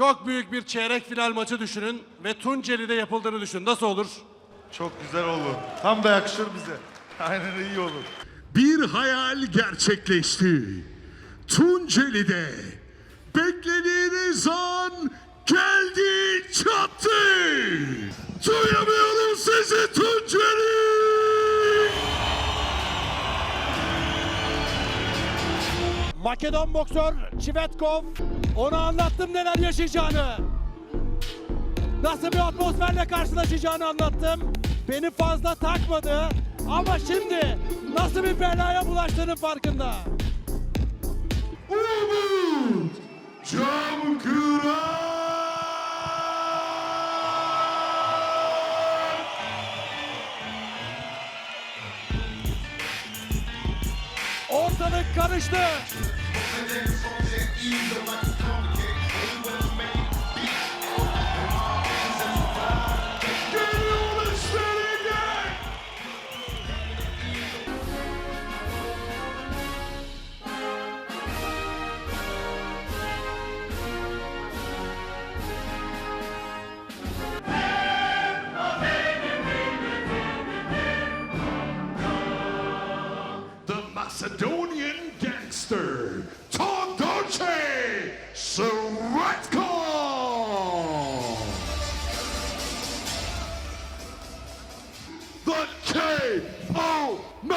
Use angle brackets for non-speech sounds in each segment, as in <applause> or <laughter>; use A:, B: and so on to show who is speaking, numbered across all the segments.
A: Çok büyük bir çeyrek final maçı düşünün ve Tunceli'de yapıldığını düşünün. Nasıl olur?
B: Çok güzel olur. Tam da yakışır bize. <laughs> Aynen iyi olur.
C: Bir hayal gerçekleşti. Tunceli'de beklediğiniz an geldi çattı.
D: Makedon boksör Çivetkov ona anlattım neler yaşayacağını. Nasıl bir atmosferle karşılaşacağını anlattım. Beni fazla takmadı ama şimdi nasıl bir belaya bulaştığının farkında.
C: Umut Cam Kıran.
D: Ortalık karıştı.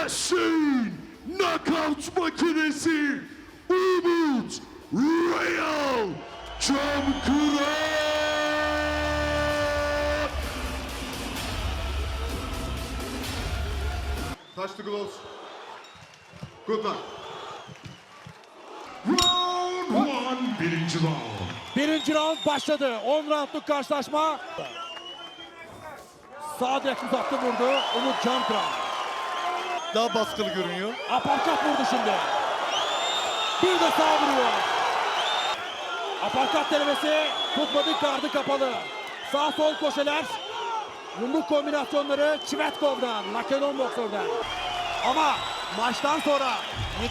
C: Machine Knockout makinesi Umut Real Cam Kıran.
B: Touch the gloves. Good luck.
C: Round one birinci round.
D: Birinci round başladı. 10 roundluk karşılaşma. Sağ direkt uzattı vurdu. Umut Cankıran.
B: Daha baskılı görünüyor.
D: Aparkat vurdu şimdi. Bir de sağ vuruyor. Aparkat denemesi tutmadı kardı kapalı. Sağ sol koşular. Yumruk kombinasyonları Çivetkov'dan, Makedon boksörden. Ama maçtan sonra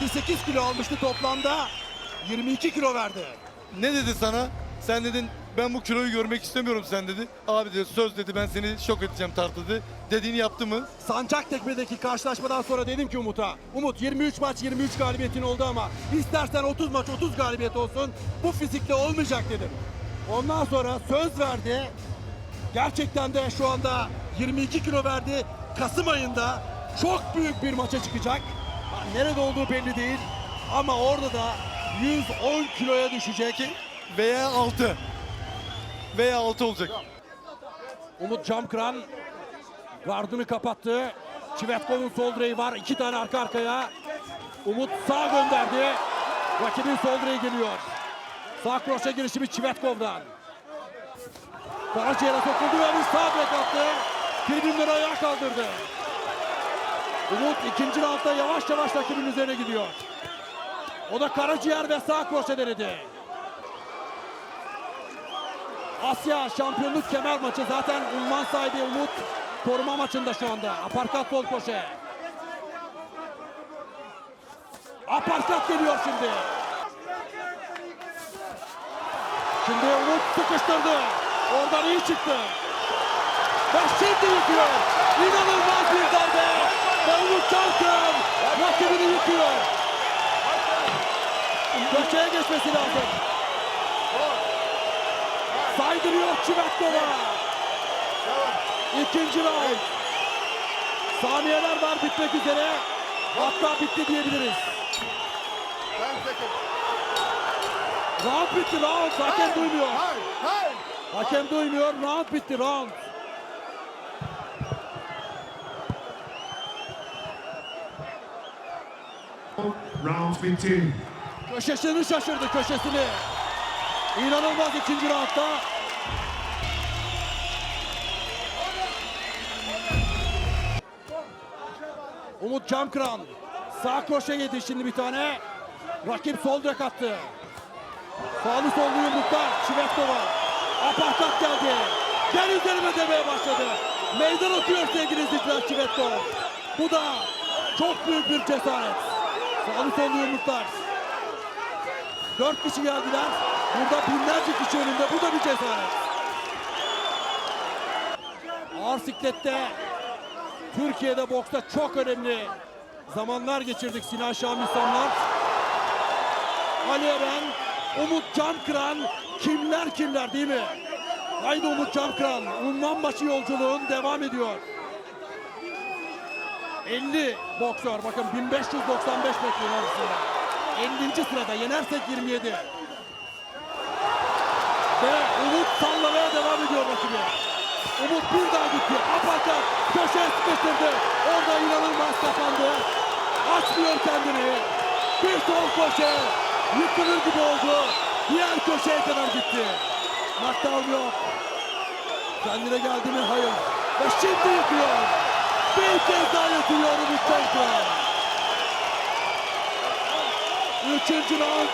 D: 7-8 kilo almıştı toplamda. 22 kilo verdi.
E: Ne dedi sana? Sen dedin ben bu kiloyu görmek istemiyorum sen dedi. Abi dedi söz dedi ben seni şok edeceğim tartıdı. Dediğini yaptı mı?
D: Sancaktepe'deki karşılaşmadan sonra dedim ki Umut'a, Umut 23 maç 23 galibiyetin oldu ama istersen 30 maç 30 galibiyet olsun bu fizikle olmayacak dedim. Ondan sonra söz verdi. Gerçekten de şu anda 22 kilo verdi. Kasım ayında çok büyük bir maça çıkacak. Nerede olduğu belli değil ama orada da 110 kiloya düşecek.
E: Veya 6. Veya 6 olacak.
D: Umut Camkıran gardını kapattı. Çivetkov'un sol direği var. iki tane arka arkaya. Umut sağ gönderdi. Rakibin sol direği geliyor. Sağ kroşe girişimi Çivetkov'dan. Karaciğer'e sokuldu ve bir sağ direk attı. Tribünleri ayağa kaldırdı. Umut ikinci roundda yavaş yavaş rakibin üzerine gidiyor. O da karaciğer ve sağ kroşe denedi. Asya şampiyonluk kemer maçı zaten unvan sahibi Umut koruma maçında şu anda. Aparkat sol koşe. Aparkat geliyor şimdi. Şimdi Umut sıkıştırdı. Oradan iyi çıktı. Ve şimdi yıkıyor. İnanılmaz bir darbe. Ve Umut Çarkın rakibini yıkıyor. Köşeye geçmesi lazım. Saydırıyor Çivetkova. İkinci round. Saniyeler var bitmek üzere. Hatta bitti diyebiliriz. Round bitti round. Hakem duymuyor. Hakem duymuyor. Round bitti round.
C: Round bitti.
D: Köşesini şaşırdı köşesini. İnanılmaz ikinci roundda. Umut Camkıran. Sağ koşa yedi şimdi bir tane. Rakip sol direk attı. Sağlı sollu yumruklar. Çivetkova. Aparkat geldi. Gel üzerime demeye başladı. Meydan okuyor sevgili izleyiciler Çivetkov. Bu da çok büyük bir cesaret. Sağlı sollu yumruklar. Dört kişi geldiler. Burada binlerce kişi önünde. Bu da cesaret. Ağır siklette Türkiye'de boksta çok önemli zamanlar geçirdik Sinan Şamisamlar. Ali Eren, Umut Cankıran, kimler kimler değil mi? Haydi Umut Cankıran, unvan maçı yolculuğun devam ediyor. 50 boksör, bakın 1595 metre arasında. 50. sırada, yenersek 27. Ve Umut sallamaya devam ediyor rakibi. Umut bir daha gitti. Apakat köşeye sıkıştırdı. Orada inanılmaz kapandı. Açmıyor kendini. Bir sol köşe. Yıkılır gibi oldu. Diğer köşeye kadar gitti. Knockdown yok. Kendine geldi mi? Hayır. Ve şimdi yıkıyor. Bir kez daha yıkıyor Umut Çankaya. Üçüncü round.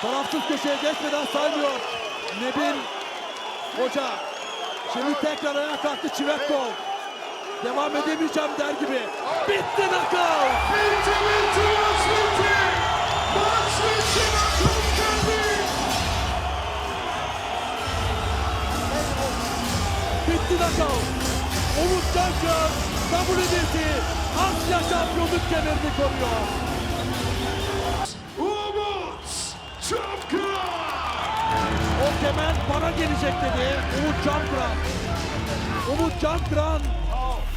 D: Tarafsız köşeye geçmeden saymıyor. Nebil Hoca. Şimdi tekrar ayağa kalktı Çivetkov. Devam edemeyeceğim der gibi. Bitti nakal.
C: Bitti bitti maç bitti. Maç bitti nakavt geldi.
D: Bitti nakal. Umut Cankar WBC Asya şampiyonluk kemerini koruyor. O kemer bana gelecek dedi Umut Cankıran. Umut Cankıran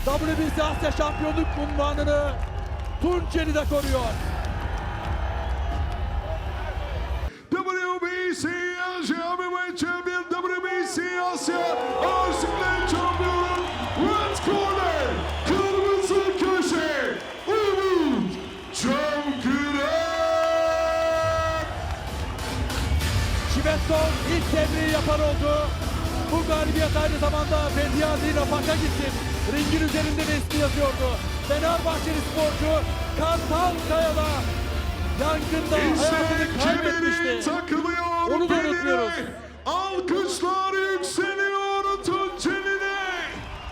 D: WBC Asya şampiyonluk unvanını Tunceli'de koruyor.
C: WBC Asya Heavyweight Champion WBC Asya
D: Çivetkov ilk tebriği yapan oldu. Bu galibiyet aynı zamanda Bediazi Rafak'a gitsin. Ringin üzerinde de ismi yazıyordu. Fenerbahçeli sporcu Kartal Kaya'da yangında hayatını
C: İşte kemeri
D: kaybetmişti. Onu da unutmuyoruz.
C: Alkışlar yükseliyor Tunceli'ne.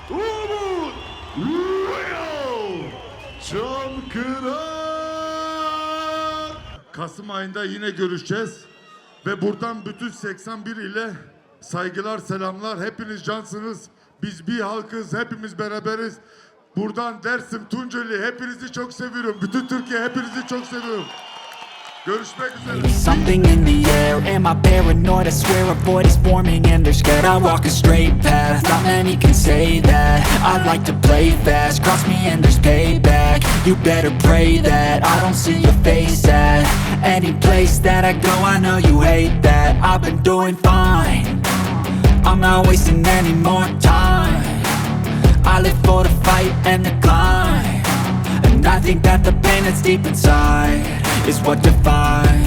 C: Umut Real Çankıran.
B: Kasım ayında yine görüşeceğiz. Ve buradan bütün 81 ile saygılar, selamlar. Hepiniz cansınız. Biz bir halkız, hepimiz beraberiz. Buradan Dersim, Tunceli hepinizi çok seviyorum. Bütün Türkiye hepinizi çok seviyorum. Görüşmek üzere.
F: Something in the air, am I paranoid? I swear a void is forming and they're scared I walk a straight path, not many can say that I like to play fast, cross me and there's payback You better pray that I don't see your face at Any place that I go, I know you hate that. I've been doing fine. I'm not wasting any more time. I live for the fight and the climb. And I think that the pain that's deep inside Is what defines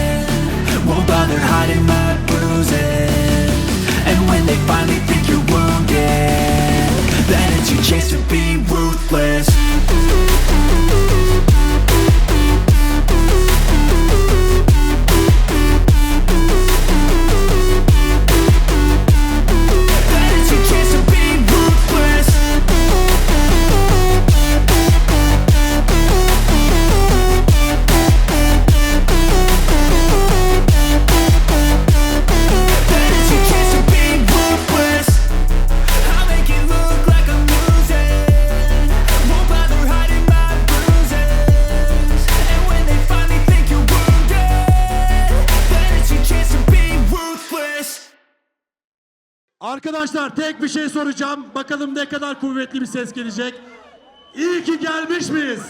F: Won't bother hiding my bruises. And when they finally think
D: Arkadaşlar tek bir şey soracağım. Bakalım ne kadar kuvvetli bir ses gelecek. İyi ki gelmiş miyiz?